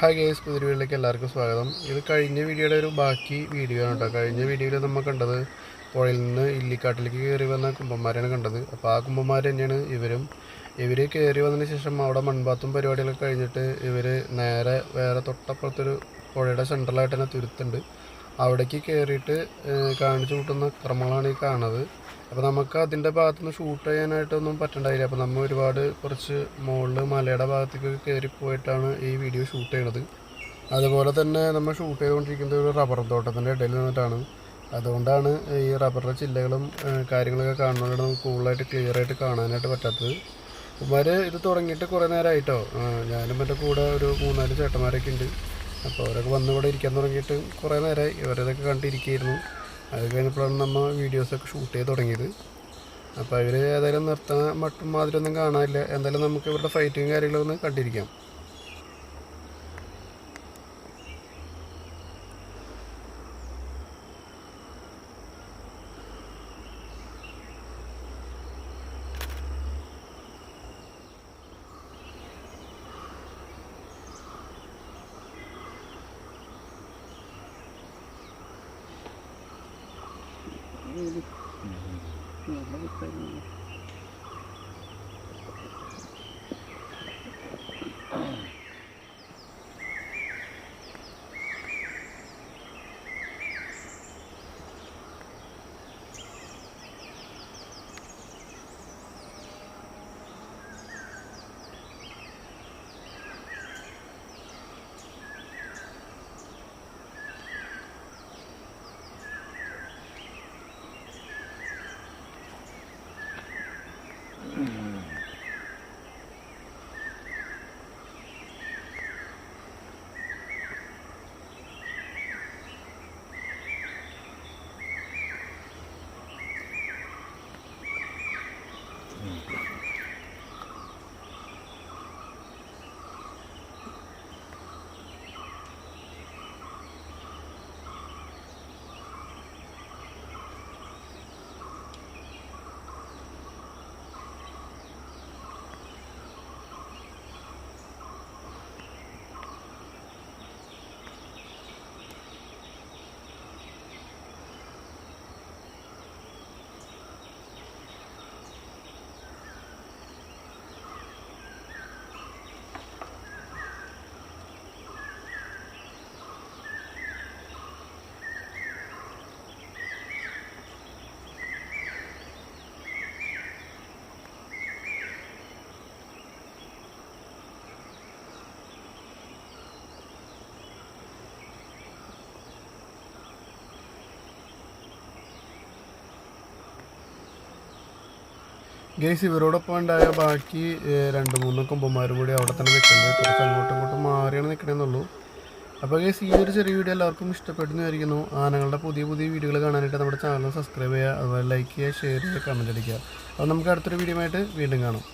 Hi guys പുതിയ വീട്ടിലേക്ക് എല്ലാവർക്കും സ്വാഗതം. ഇത് കഴിഞ്ഞ വീഡിയോയുടെ ഒരു ബാക്കി വീഡിയോ ആണ് കേട്ടോ. കഴിഞ്ഞ വീഡിയോയിൽ നമ്മൾ കണ്ടത് പുഴയിൽ നിന്ന് ഇല്ലിക്കാട്ടിലേക്ക് കയറി വന്ന കുമ്പന്മാരെയാണ് കണ്ടത്. അപ്പോൾ ആ കുമ്പന്മാർ തന്നെയാണ് ഇവരും. ഇവർ കയറി വന്നതിന് ശേഷം അവിടെ മൺപാത്തും പരിപാടികളൊക്കെ കഴിഞ്ഞിട്ട് ഇവർ നേരെ വേറെ തൊട്ടപ്പുറത്തൊരു പുഴയുടെ സെൻട്രലായിട്ട് തന്നെ തുരുത്തുണ്ട്. അവിടേക്ക് കയറിയിട്ട് കാണിച്ചു കൂട്ടുന്ന ക്രമങ്ങളാണ് ഈ കാണുന്നത്. അപ്പോൾ നമുക്ക് അതിന്റെ ഭാഗത്തുനിന്ന് ഷൂട്ട് ചെയ്യാനായിട്ടൊന്നും പറ്റണ്ടായില്ല. അപ്പോൾ നമ്മൾ ഒരുപാട് കുറച്ച് മുകളിൽ മലയുടെ ഭാഗത്തേക്ക് കയറി പോയിട്ടാണ് ഈ വീഡിയോ ഷൂട്ട് ചെയ്യണത്. അതുപോലെ തന്നെ നമ്മൾ ഷൂട്ട് ചെയ്തുകൊണ്ടിരിക്കുന്നത് ഒരു റബ്ബർ തോട്ടത്തിന്റെ ഇടയിൽ നിന്നിട്ടാണ്. അതുകൊണ്ടാണ് ഈ റബ്ബറിന്റെ ചില്ലകളും കാര്യങ്ങളൊക്കെ കാണുന്നതുകൊണ്ട് നമുക്ക് കൂടുതലായിട്ട് ക്ലിയർ ആയിട്ട് കാണാനായിട്ട് പറ്റാത്തത്. ഇവർ ഇത് തുടങ്ങിയിട്ട് കുറേ നേരമായിട്ടോ ഞാനും എന്റെ കൂടെ ഒരു മൂന്നാൽ ചേട്ടന്മാരൊക്കെ ഉണ്ട്. അപ്പോൾ അവരൊക്കെ വന്ന് ഇവിടെ ഇരിക്കാൻ തുടങ്ങിയിട്ട് കുറേ നേരമായി. ഇവരതൊക്കെ കണ്ടിരിക്കുകയായിരുന്നു. അത് കഴിഞ്ഞപ്പോഴാണ് നമ്മൾ വീഡിയോസൊക്കെ ഷൂട്ട് ചെയ്ത് തുടങ്ങിയത്. അപ്പോൾ ഇവർ ഏതായാലും നിർത്താൻ മട്ടും മാതിരി ഒന്നും കാണാനില്ല. എന്തായാലും നമുക്ക് ഇവരുടെ ഫൈറ്റും കാര്യങ്ങളും ഒന്ന് കണ്ടിരിക്കാം ഗേസ് ഇവരോടൊപ്പം ഉണ്ടായ ബാക്കി രണ്ട് മൂന്ന് കൊമ്പന്മാരും കൂടി അവിടെ തന്നെ നിൽക്കുന്നത് കുറച്ച് അങ്ങോട്ടും ഇങ്ങോട്ടും മാറിയാണ് നിൽക്കണമെന്നുള്ളൂ അപ്പോൾ ഗേസ് ഈ ഒരു ചെറിയ വീഡിയോ എല്ലാവർക്കും ഇഷ്ടപ്പെടുന്നു ആയിരിക്കുന്നു ആനകളുടെ പുതിയ പുതിയ വീഡിയോകൾ കാണാനായിട്ട് നമ്മുടെ ചാനൽ സബ്സ്ക്രൈബ് ചെയ്യുക അതുപോലെ ലൈക്ക് ചെയ്യുക ഷെയർ ചെയ്യുക കമന്റ് അടിക്കുക. അപ്പോൾ നമുക്ക് അടുത്തൊരു വീഡിയോ ആയിട്ട് വീണ്ടും കാണാം.